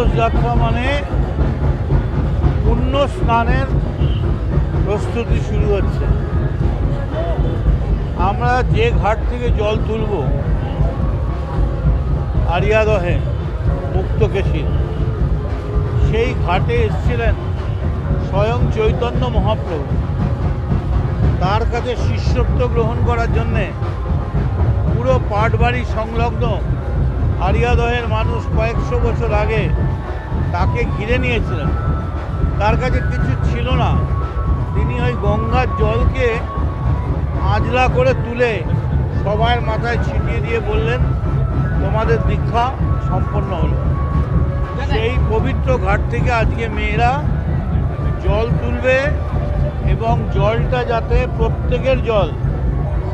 কলস যাত্রা মানে পুণ্য স্নানের প্রস্তুতি শুরু হচ্ছে। আমরা যে ঘাট থেকে জল তুলব, আরিয়াদহে মুক্তকেশী সেই ঘাটে এসেছিলেন স্বয়ং চৈতন্য মহাপ্রভু। তার কাছে শিষ্যত্ব গ্রহণ করার জন্যে পুরো পাটবাড়ি সংলগ্ন আরিয়াদহের মানুষ কয়েকশো বছর আগে তাকে ঘিরে নিয়েছিলেন। তার কাছে কিছু ছিল না। তিনি ওই গঙ্গার জলকে আজলা করে তুলে সবার মাথায় ছিটিয়ে দিয়ে বললেন, তোমাদের দীক্ষা সম্পন্ন হলো। সেই পবিত্র ঘাট থেকে আজকে মেয়েরা জল তুলবে এবং জলটা যাতে প্রত্যেকের জল,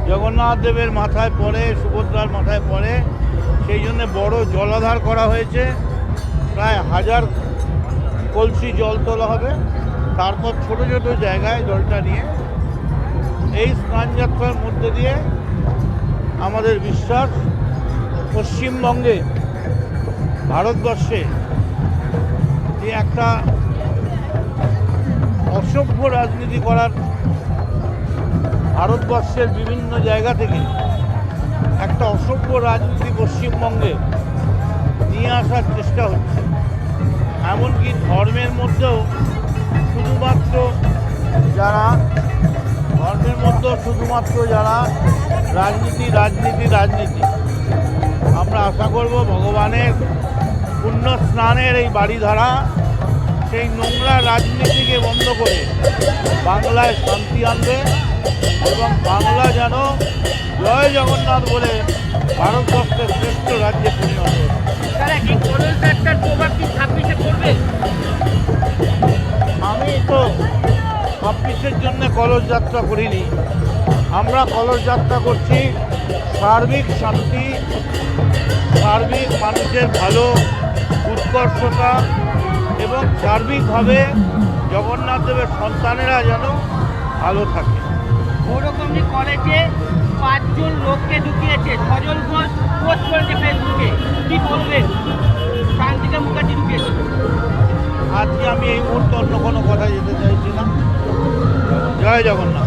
জগন্নাথ দেবের মাথায় পড়ে, সুভদ্রার মাথায় পড়ে সেই জন্য বড় জলাধার করা হয়েছে। প্রায় হাজার কলসি জল তোলা হবে। তারপর ছোট ছোট জায়গায় জলটা নিয়ে এই স্নানযাত্রার মধ্যে দিয়ে আমাদের বিশ্বাস পশ্চিমবঙ্গে, ভারতবর্ষে যে একটা অসভ্য রাজনীতি করার ভারতবর্ষের বিভিন্ন জায়গা থেকে একটা অসভ্য রাজনীতি পশ্চিমবঙ্গে নিয়ে আসার চেষ্টা হচ্ছে। এমনকি ধর্মের মধ্যেও শুধুমাত্র যারা, ধর্মের মধ্যেও শুধুমাত্র যারা রাজনীতি রাজনীতি রাজনীতি। আমরা আশা করব ভগবানের পুণ্য স্নানের এই বাড়িধারা সেই নোংরা রাজনীতিকে বন্ধ করে বাংলায় শান্তি আনবে এবং বাংলা যেন জয় জগন্নাথ বলে ভারতবর্ষের শ্রেষ্ঠ রাজ্যে পরিণত আমি তো ছাব্বিশের জন্য কলস যাত্রা করিনি। আমরা কলস যাত্রা করছি সার্বিক শান্তি সার্বিক মানুষের ভালো উৎকর্ষতা এবং সার্বিকভাবে জগন্নাথ দেবের সন্তানেরা যেন ভালো থাকে। গৌরকমনি কলেজে পাঁচজন লোককে ঢুকিয়েছে। ছজন ঘোষ, পোস্ট করেছে ফেসবুকে। কি বলবেন? শান্তিকা মুখার্জি ঢুকিয়েছে। আজকে আমি এই মুহূর্তে অন্য কোনো কথা যেতে চাইছি না। জয় জগন্নাথ।